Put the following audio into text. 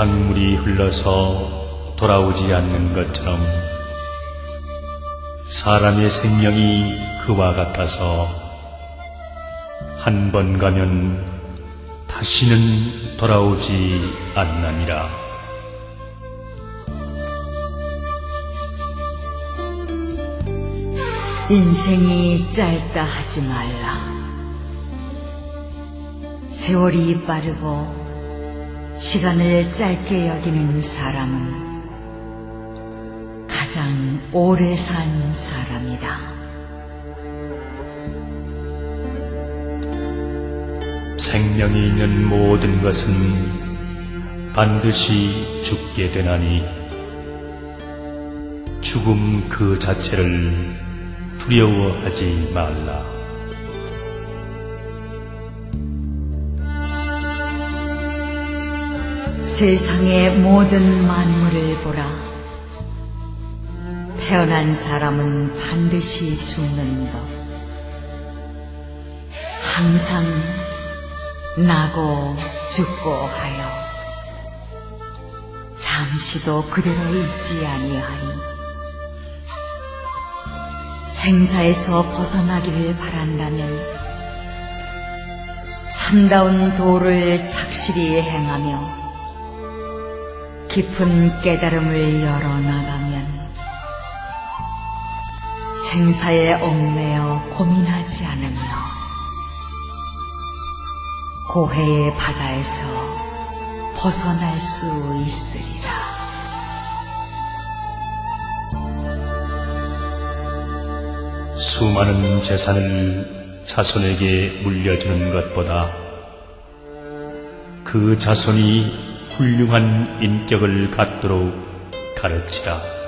강물이 흘러서 돌아오지 않는 것처럼 사람의 생명이 그와 같아서 한 번 가면 다시는 돌아오지 않느니라. 인생이 짧다 하지 말라. 세월이 빠르고 시간을 짧게 여기는 사람은 가장 오래 산 사람이다. 생명이 있는 모든 것은 반드시 죽게 되나니 죽음 그 자체를 두려워하지 말라. 세상의 모든 만물을 보라. 태어난 사람은 반드시 죽는 법. 항상 나고 죽고 하여 잠시도 그대로 있지 아니하니 생사에서 벗어나기를 바란다면 참다운 도를 착실히 행하며 깊은 깨달음을 열어나가면 생사에 얽매여 고민하지 않으며 고해의 바다에서 벗어날 수 있으리라. 수많은 재산을 자손에게 물려주는 것보다 그 자손이 훌륭한 인격을 갖도록 가르치라.